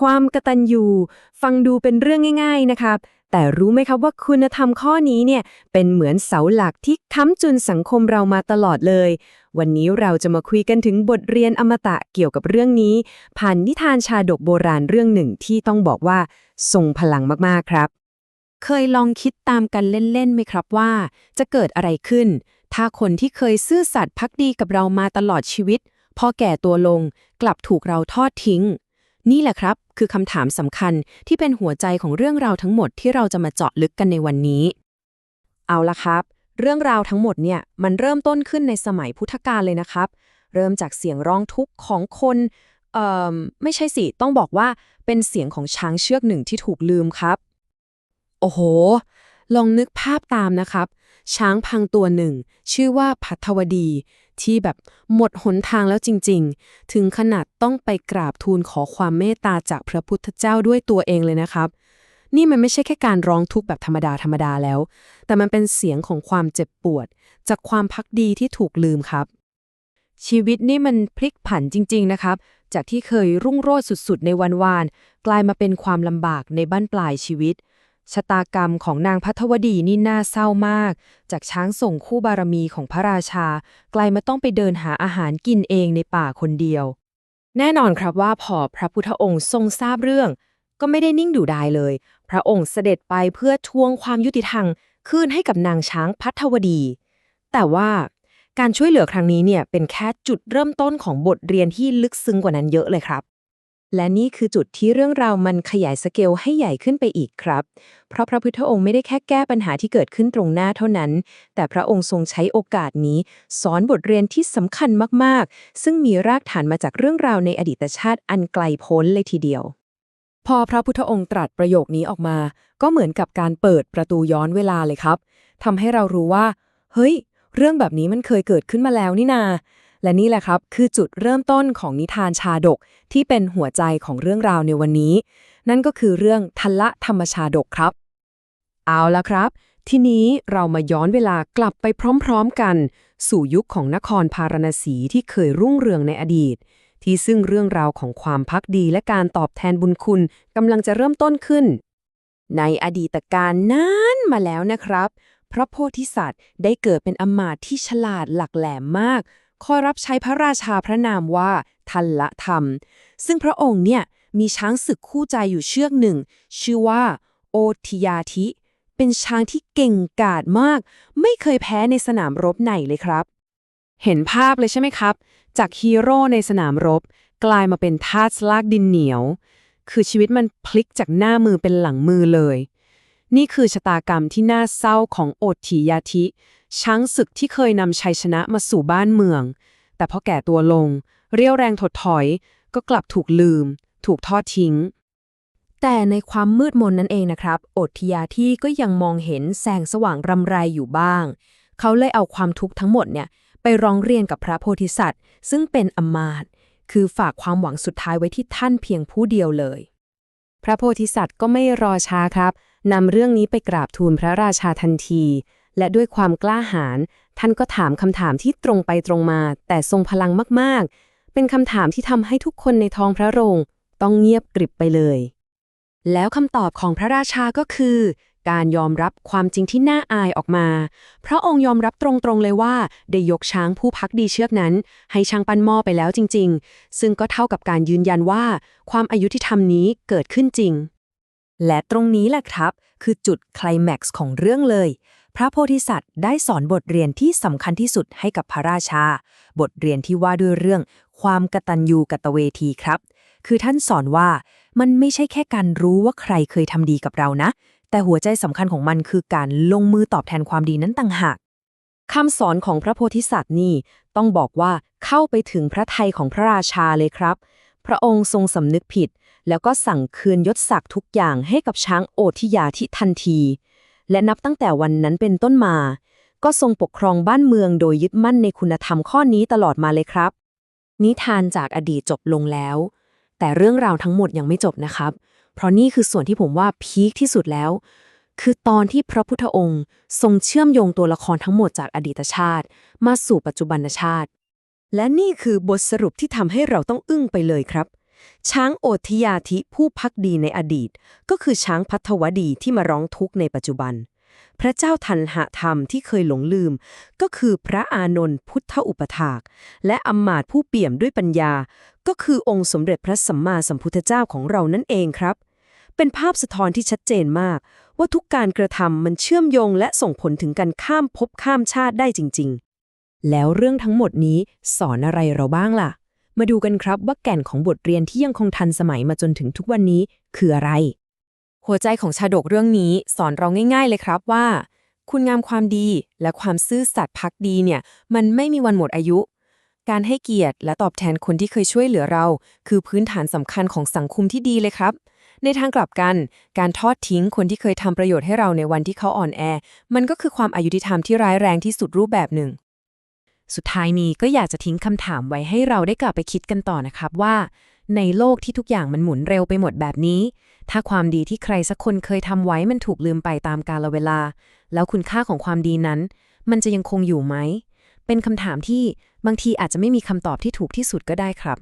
ความกตัญญูฟังดูเป็นเรื่องง่าย ๆนะครับ แต่รู้ไหมครับว่าคุณธรรมข้อนี้เนี่ยเป็นเหมือนเสาหลักที่ค้ำจุนสังคมเรามาตลอดเลย วันนี้เราจะมาคุยกันถึงบทเรียนอมตะเกี่ยวกับเรื่องนี้ ผ่านนิทานชาดกโบราณเรื่องหนึ่งที่ต้องบอกว่าทรงพลังมากๆครับ เคยลองคิดตามกันเล่นๆไหมครับว่า จะเกิดอะไรขึ้น ถ้าคนที่เคยซื่อสัตย์พักดีกับเรามาตลอดชีวิตพอแก่ตัวลงกลับถูกเราทอดทิ้ง นี่แหละครับ คือคำถามสำคัญที่เป็นหัวใจของเรื่องราวทั้งหมดที่เราจะมาเจาะลึกกันในวันนี้ เอาละครับ เรื่องราวทั้งหมดเนี่ยมันเริ่มต้นขึ้นในสมัยพุทธกาลเลยนะครับ เริ่มจากเสียงร้องทุกข์ของคนเอ่อไม่ใช่สิ ต้องบอกว่าเป็นเสียงของช้างเชือกหนึ่งที่ถูกลืมครับ โอ้โห ลองนึกภาพตามนะครับ ช้างพังตัวหนึ่ง ชื่อว่าพัทวดี ที่แบบหมดหนทางแล้วจริง ๆ ถึงขนาดต้องไปกราบทูลขอความเมตตาจากพระพุทธเจ้าด้วยตัวเองเลยนะครับ นี่มันไม่ใช่แค่การร้องทุกข์แบบธรรมดาธรรมดาแล้ว แต่มันเป็นเสียงของความเจ็บปวด จากความพักดีที่ถูกลืมครับ ชีวิตนี่มันพลิกผันจริง ๆ นะครับ จากที่เคยรุ่งโรจน์สุด ๆ ในวันวาน กลายมาเป็นความลำบากในบ้านปลายชีวิต ชะตากรรมของนางพัทวดีนี่น่าเศร้ามาก จากช้างส่งคู่บารมีของพระราชา กลายมาต้องไปเดินหาอาหารกินเองในป่าคนเดียว แน่นอนครับว่าพอพระพุทธองค์ทรงทราบเรื่อง ก็ไม่ได้นิ่งดูดายเลย พระองค์เสด็จไปเพื่อทวงความยุติธรรมคืนให้กับนางช้างพัทวดี แต่ว่าการช่วยเหลือครั้งนี้เนี่ยเป็นแค่จุดเริ่มต้นของบทเรียนที่ลึกซึ้งกว่านั้นเยอะเลยครับ และนี่คือจุดที่เรื่องราวมันขยายสเกลให้ใหญ่ขึ้นไปอีกครับ เพราะพระพุทธองค์ไม่ได้แค่แก้ปัญหาที่เกิดขึ้นตรงหน้าเท่านั้น แต่พระองค์ทรงใช้โอกาสนี้ สอนบทเรียนที่สำคัญมากๆ ซึ่งมีรากฐานมาจากเรื่องราวในอดีตชาติอันไกลโพ้นเลยทีเดียว พอพระพุทธองค์ตรัสประโยคนี้ออกมา ก็เหมือนกับการเปิดประตูย้อนเวลาเลยครับทำให้เรารู้ว่า เฮ้ย เรื่องแบบนี้มันเคยเกิดขึ้นมาแล้วนี่นา และนี่แหละครับคือจุดเริ่มต้นของนิทานชาดกที่เป็นหัวใจของเรื่องราวในวันนี้ นั่นก็คือเรื่องทัลละธรรมชาดกครับ เอาละครับ ทีนี้เรามาย้อนเวลากลับไปพร้อมๆกัน สู่ยุคของนครพาราณสีที่เคยรุ่งเรืองในอดีต ที่ซึ่งเรื่องราวของความพักดีและการตอบแทนบุญคุณกำลังจะเริ่มต้นขึ้น ในอดีตการนานมาแล้วนะครับ พระโพธิสัตว์ได้เกิดเป็นอมาตย์ที่ฉลาดหลักแหลมมาก คอยรับใช้พระราชาพระนามว่าทันละธรรม ซึ่งพระองค์เนี่ยมีช้างศึกคู่ใจอยู่เชือกหนึ่ง ชื่อว่า โอทิยาธิ เป็นช้างที่เก่งกาจมาก ไม่เคยแพ้ในสนามรบไหนเลยครับ เห็นภาพเลยใช่ไหมครับ จากฮีโร่ในสนามรบ กลายมาเป็นทาสลากดินเหนียว คือชีวิตมันพลิกจากหน้ามือเป็นหลังมือเลย นี่คือชะตากรรมที่น่าเศร้าของโอทิยาธิ ช้างศึกที่เคยนำชัยชนะมาสู่บ้านเมือง แต่พอแก่ตัวลง เรียวแรงถดถอย ก็กลับถูกลืม ถูกทอดทิ้ง แต่ในความมืดมนนั่นเองนะครับโอทิยาที่ก็ยังมองเห็นแสงสว่างรำไรอยู่บ้าง เขาเลยเอาความทุกข์ทั้งหมดเนี่ยไปร้องเรียนกับพระโพธิสัตว์ ซึ่งเป็นอมาตยคือฝากความหวังสุดท้ายไว้ที่ท่านเพียงผู้เดียวเลย พระโพธิสัตว์ก็ไม่รอช้าครับ นำเรื่องนี้ไปกราบทูลพระราชาทันที และด้วยความกล้าหาญท่านก็ถามคำถามที่ตรงไปตรงมา แต่ทรงพลังมากๆ เป็นคำถามที่ทำให้ทุกคนในท้องพระโรง ต้องเงียบกริบไปเลย แล้วคำตอบของพระราชาก็คือ การยอมรับความจริงที่น่าอายออกมา พระองค์ยอมรับตรงๆเลยว่า ได้ยกช้างผู้พักดีเชือกนั้น ให้ช้างปั้นหม้อไปแล้วจริง ๆ ซึ่งก็เท่ากับการยืนยันว่า ความอายุที่ทำนี้เกิดขึ้นจริง และตรงนี้แหละครับ คือจุดไคลแม็กซ์ของเรื่องเลย พระโพธิสัตว์ได้สอนบทเรียนที่สำคัญที่สุดให้กับพระราชา บทเรียนที่ว่าด้วยเรื่อง ความกตัญญูกตเวทีครับ คือท่านสอนว่ามันไม่ใช่แค่การรู้ว่าใครเคยทำดีกับเรานะ แต่หัวใจสำคัญของมันคือการลงมือตอบแทนความดีนั้นต่างหากคำสอนของพระโพธิสัตว์นี่ต้องบอกว่าเข้าไปถึงพระทัยของพระราชาเลยครับ พระองค์ทรงสำนึกผิด แล้วก็สั่งคืนยศศักดิ์ทุกอย่างให้กับช้างโอทิยาทิทันที และนับตั้งแต่วันนั้นเป็นต้นมา ก็ทรงปกครองบ้านเมืองโดยยึดมั่นในคุณธรรมข้อนี้ตลอดมาเลยครับ นิทานจากอดีตจบลงแล้ว แต่เรื่องราวทั้งหมดยังไม่จบนะครับ เพราะนี่คือส่วนที่ผมว่าพีคที่สุดแล้ว คือตอนที่พระพุทธองค์ ทรงเชื่อมโยงตัวละครทั้งหมดจากอดีตชาติ มาสู่ปัจจุบันชาติ และนี่คือบทสรุปที่ทำให้เราต้องอึ้งไปเลยครับ ช้างโอทิยาธิผู้พักดีในอดีต ก็คือช้างพัทวดีที่มาร้องทุกข์ในปัจจุบัน พระเจ้าทันหะธรรมที่เคยหลงลืม ก็คือพระอานนท์พุทธอุปถาก และอำมาตผู้เปี่ยมด้วยปัญญา ก็คือองค์สมเด็จพระสัมมาสัมพุทธเจ้าของเรานั่นเองครับ เป็นภาพสะท้อนที่ชัดเจนมาก ว่าทุกการกระทำมันเชื่อมโยงและส่งผลถึงการข้ามภพข้ามชาติได้จริง ๆ แล้วเรื่องทั้งหมดนี้สอนอะไรเราบ้างล่ะ มาดูกันครับว่าแก่นของบทเรียนที่ยังคงทันสมัยมาจนถึงทุกวันนี้คืออะไร หัวใจของชาดกเรื่องนี้สอนเราง่าย ๆ เลยครับว่า คุณงามความดีและความซื่อสัตย์พักดีเนี่ย มันไม่มีวันหมดอายุ การให้เกียรติและตอบแทนคนที่เคยช่วยเหลือเรา คือพื้นฐานสำคัญของสังคมที่ดีเลยครับ ในทางกลับกัน การทอดทิ้งคนที่เคยทำประโยชน์ให้เราในวันที่เขาอ่อนแอ มันก็คือความอายุติธรรมที่ร้ายแรงที่สุดรูปแบบหนึ่ง สุดท้ายนี้ก็อยากจะทิ้งคำถามไว้ให้เราได้กลับไปคิดกันต่อนะครับว่า ในโลกที่ทุกอย่างมันหมุนเร็วไปหมดแบบนี้ ถ้าความดีที่ใครสักคนเคยทำไว้มันถูกลืมไปตามกาลเวลา แล้วคุณค่าของความดีนั้น มันจะยังคงอยู่ไหม เป็นคำถามที่บางทีอาจจะไม่มีคำตอบที่ถูกที่สุดก็ได้ครับ